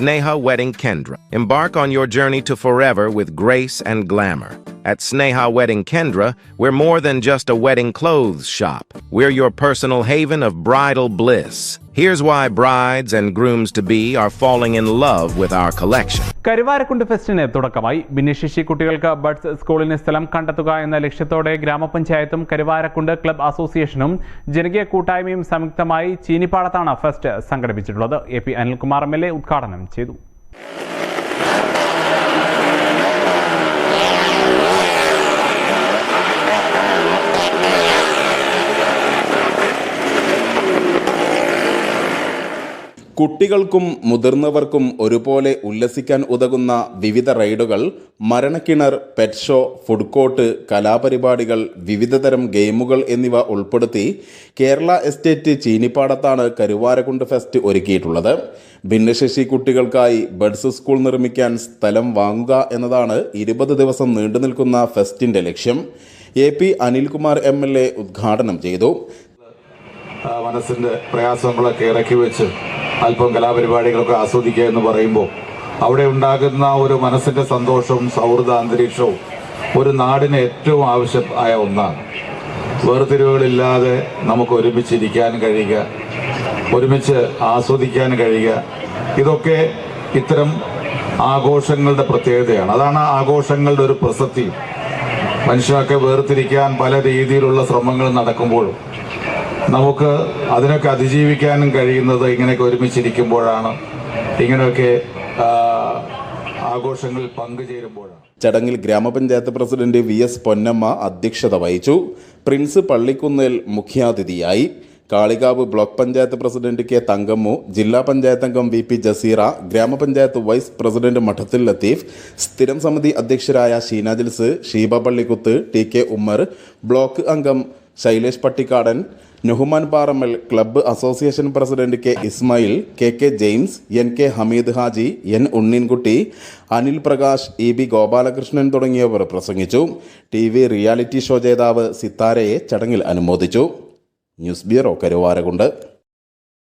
Sneha Wedding Kendra. Embark on your journey to forever with grace and glamour. At Sneha Wedding Kendra, we're more than just a wedding clothes shop. We're your personal haven of bridal bliss. Here's why brides and grooms to be are falling in love with our collection. Karuvarakundu ഫെസ്റ്റിന് തുടക്കമായി ഭിന്നശേഷി കുട്ടികൾക്ക് buds സ്കൂളിന് സ്ഥലം കണ്ടെത്തുക എന്ന ലക്ഷ്യത്തോടെ ഗ്രാമപഞ്ചായത്തും Karuvarakundu club അസോസിയേഷനും ജനകീയ കൂട്ടായ്മയും സംയുക്തമായി ചീനിപ്പാടത്താണ് fest സംഘടിപ്പിച്ചിട്ടുള്ളത് A P Anilkumar M L A ഉദ്ഘാടനം ചെയ്തു കുട്ടികൾക്കും മുതിർന്നവർക്കും ഒരുപോലെ ഉല്ലസിക്കാൻ ഉതകുന്ന വിവിധ റൈഡുകൾ മരണക്കിണർ പെറ്റ് ഷോ ഫുഡ് കോർട്ട് കലാപരിപാടികൾ വിവിധതരം ഗെയിമുകൾ എന്നിവ ഉൾപ്പെടുത്തി കേരള എസ്റ്റേറ്റ് ചീനിപ്പാടത്താണ് കരുവാരക്കുണ്ട് ഫെസ്റ്റ് ഒരുക്കിയിട്ടുള്ളത്. ഭിന്നശേഷി കുട്ടികൾക്കായി ബഡ്സ് സ്കൂൾ നിർമ്മിക്കാൻ സ്ഥലം വാങ്ങുക എന്നതാണ് ഇരുപത് ദിവസം നീണ്ടു നിൽക്കുന്ന ഫെസ്റ്റിന്റെ ലക്ഷ്യം. A P Anilkumar M L A ഉദ്ഘാടനം ചെയ്തു. മനസ്സിന്റെ പ്രയാസങ്ങളൊക്കെ ഇറക്കി വെച്ച് അല്പം കലാപരിപാടികളൊക്കെ ആസ്വദിക്കുക എന്ന് പറയുമ്പോൾ അവിടെ ഉണ്ടാകുന്ന ഒരു മനസ്സിന്റെ സന്തോഷവും സൗഹൃദ അന്തരീക്ഷവും ഒരു നാടിന് ഏറ്റവും ആവശ്യമായ ഒന്നാണ്. വേർതിരിവുകളില്ലാതെ നമുക്ക് ഒരുമിച്ചിരിക്കാൻ കഴിയുക ഒരുമിച്ച് ആസ്വദിക്കാൻ കഴിയുക. ഇതൊക്കെ ഇത്തരം ആഘോഷങ്ങളുടെ പ്രത്യേകതയാണ്. അതാണ് ആഘോഷങ്ങളുടെ ഒരു പ്രസക്തി. മനുഷ്യനൊക്കെ വേർതിരിക്കാൻ പല രീതിയിലുള്ള ശ്രമങ്ങൾ നടക്കുമ്പോഴും നമുക്ക് അതിനൊക്കെ അതിജീവിക്കാനും കഴിയുന്നത് ഇങ്ങനെയൊക്കെ ഒരുമിച്ചിരിക്കുമ്പോഴാണ്. ഇങ്ങനെയൊക്കെ ആഘോഷങ്ങളിൽ പങ്കുചേരുമ്പോഴാണ്. ചടങ്ങിൽ ഗ്രാമപഞ്ചായത്ത് പ്രസിഡന്റ് വി എസ് പൊന്നമ്മ അധ്യക്ഷത വഹിച്ചു. പ്രിൻസ് പള്ളിക്കുന്നേൽ മുഖ്യാതിഥിയായി. Kalikavu block panchayat president K Thankammu ജില്ലാ പഞ്ചായത്ത് അംഗം വി പി ജസീറ ഗ്രാമപഞ്ചായത്ത് വൈസ് പ്രസിഡന്റ് മഠത്തിൽ ലത്തീഫ് സ്ഥിരം സമിതി അധ്യക്ഷരായ Sheena Jils Sheeba Pallikkuth T K Ummer block അംഗം Shailesh Pattikkadan Nuhuman Parammal club association president K Ismail K K James N K Hameed Haji N Unneenkutty Anil Prakash E B Gopalakrishnan തുടങ്ങിയവർ പ്രസംഗിച്ചു. T V reality show ജേതാവ് സിത്താരയെ ചടങ്ങിൽ അനുമോദിച്ചു. News bureau Karuvarakundu.